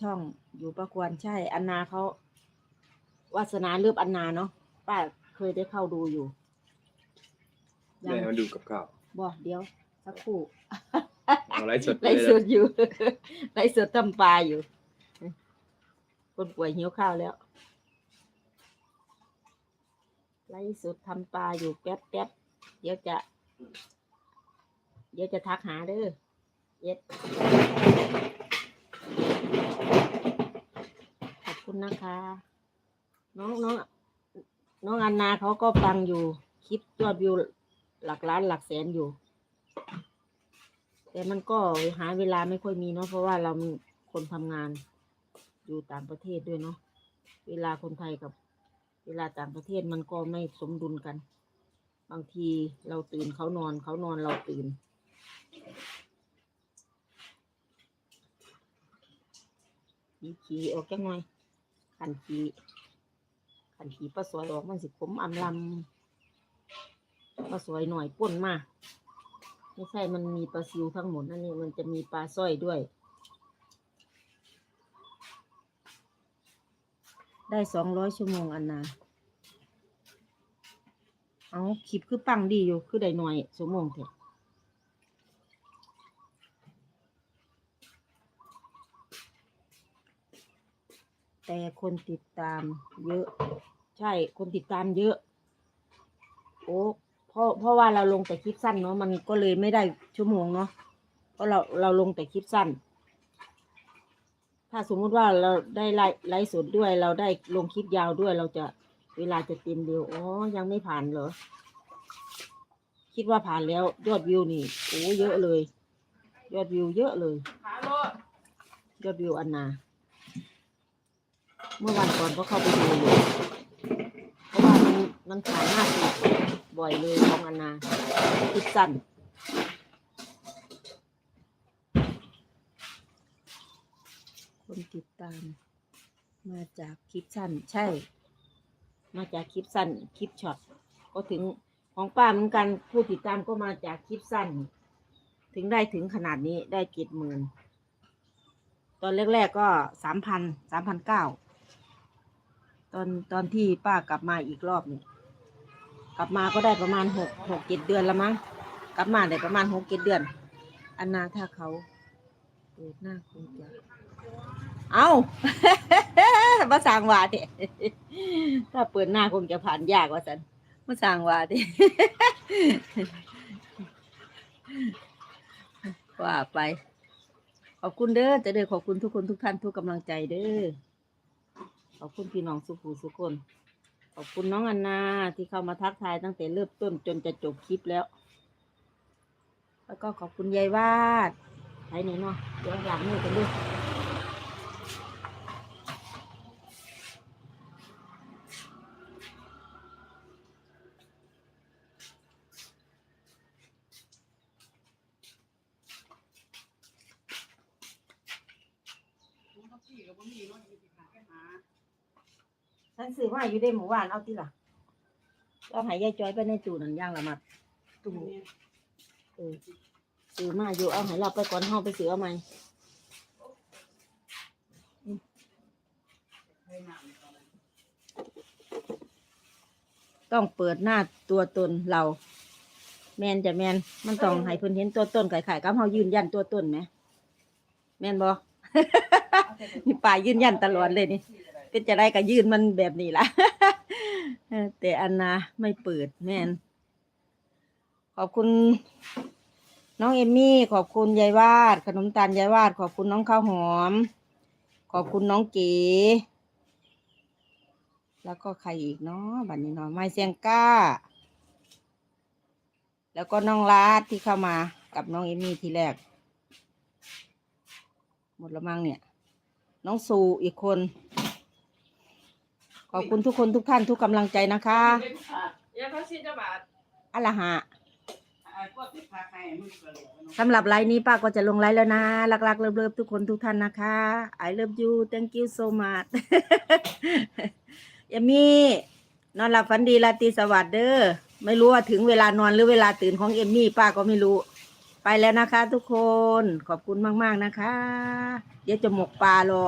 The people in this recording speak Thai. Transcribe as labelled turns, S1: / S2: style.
S1: ช่องอยู่ประควรใช่ อันนาเขาวาสนาเลือบอันนาเนาะป้าเคยได้เข้าดูอยู่ยั
S2: แม่
S1: ง
S2: มาดูกับข้าว
S1: บ่เดี๋ยว สักครู่
S2: เอาไลฟ์สด
S1: ไลฟ์สดอยู่ ไลฟ์สดทำปลาอยู่ คนป่วยหิวข้าวแล้ว ไลฟ์สดทำปลาอยู่แป๊บแป๊บเดี๋ยวจะ เดี๋ยวจะทักหาเด้อเย็ดขอบคุณ นะคะ น้องน้องน้องอันนาเขาก็ฟังอยู่ คลิปยอดวิวหลักล้านหลักแสนอยู่ แต่มันก็หาเวลาไม่ค่อยมีเนาะเพราะว่าเราคนทำงานอยู่ต่างประเทศด้วยเนาะเวลาคนไทยกับ เวลาต่างประเทศมันก็ไม่สมดุลกัน บางทีเราตื่นเขานอนเขานอนเราตื่นขี่ขี่ออกจังหน่อย ขันขีขันขีปลาสวยออกมันสิขมอำลำปลาสวยหน่อยป่นมาไม่ใช่มันมีปลาซิวทั้งหมดนั่นนี่มันจะมีปลาสร้อยด้วย ได้สองร้อยชั่วโมงอันนาเอาคลิปคือปังดีอยู่คือได้หน่อยชั่วโมงเถอะ แต่คนติดตามเยอะ ใช่คนติดตามเยอะ โอ้เพราะเพราะว่าเราลงแต่คลิปสั้นเนาะมันก็เลยไม่ได้ชั่วโมงเนาะเพราะเราเราลงแต่คลิปสั้น ถ้าสมมุติว่าเราได้ไลฟ์ไลฟ์สดด้วย เราได้ลงคลิปยาวด้วย เราจะเวลาจะเต็มเร็วอ๋อยังไม่ผ่านเหรอคิดว่าผ่านแล้วยอดวิวนี่โอ้เยอะเลย ยอดวิวเยอะเลย ยอดวิวอันนา เมื่อวันก่อนก็เข้าไปดูอยู่เพราะว่ามันมันผ่านหน้าฟีดบ่อยเลยของอันนาคลิปสั้นคนติดตาม มาจากคลิปสั้น ใช่ มาจากคลิปสั้นคลิปช็อตก็ถึงของป้าเหมือนกันผู้ติดตามก็มาจากคลิปสั้น ถึงได้ถึงขนาดนี้ได้เจ็ดหมื่นตอนแรก ๆ ก็สามพันสามพันเก้า ตอนตอนที่ป้ากลับมาอีกรอบนี่กลับมาก็ได้ประมาณหกหกเจ็ดเดือนละมั้งกลับมาได้ประมาณหกเจ็ดเดือน อันนาถ้าเขาเปิดหน้าคงจะเอามาสร้างวาเด็ถ้าเปิดหน้าคงจะผ่านยากว่าสันมาสร้างวาเด็ว่าไป ขอบคุณเด้อจะเด้อขอบคุณทุกคนทุกท่านทุกกำลังใจเด้อ ขอบคุณพี่น้องสุภูสุคน ขอบคุณน้องอันนาที่เข้ามาทักทายตั้งแต่เริ่มต้นจนจะจบคลิปแล้ว แล้วก็ขอบคุณยายวาดไปไหนเนาะเดี๋ยวหลังมือกันด้วย
S3: พี่ก็บ่มีเนาะสิหาไปหา
S1: ฉันซื้อมาอยู่ได้หมู่บ้านเอาที่ล่ะเอาใหายายจอยไปในตู้นั่นย่างละมัดตู้เออซื้อมาอยู่เอาใหายเราไปก่อนห้องไปซื้อเอาไหมอืมต้องเปิดหน้าตัวตนเรา แมนจะแมนมันต้องให้เพิ่นเห็นตัวตนไข่ๆกับเฮายืนยันตัวตนไหม แมนบ่นี่ป่ายืนยันตลอดเลยนี่ เป็นจะได้ก็ยืนมันแบบนี้ละแต่อันนาไม่เปิดแม่นขอบคุณ น้องเอมมี่ ขอบคุณยายวาด ขนมตาลยายวาด ขอบคุณน้องข้าวหอม ขอบคุณน้องเก๋แล้วก็ใครอีกเนาะบัดนี้เนาะไม้เซียงก้า แล้วก็น้องลาดที่เข้ามากับน้องเอมมี่ทีแรก หมดแล้วมั้งเนี่ย น้องสูอีกคน ขอบคุณทุกคนทุกท่านทุกกำลังใจนะคะ
S3: ยาพัชิจะบาท
S1: อัลละหะ
S3: ก็ติดพาใครมึงก็เลย
S1: สำหรับไลน์นี้ป้าก็จะลงไลน์แล้วนะรักๆเลิฟๆทุกคนทุกท่านนะคะ I love you thank you so much เอมมี่นอนหลับฝันดีราตรีสวัสดิ์เด้อไม่รู้ว่าถึงเวลานอนหรือเวลาตื่นของเอมมี่ป้าก็ไม่รู้ ไปแล้วนะคะ ทุกคนขอบคุณมาก ๆ นะคะ เดี๋ยวจะหมกปลารอ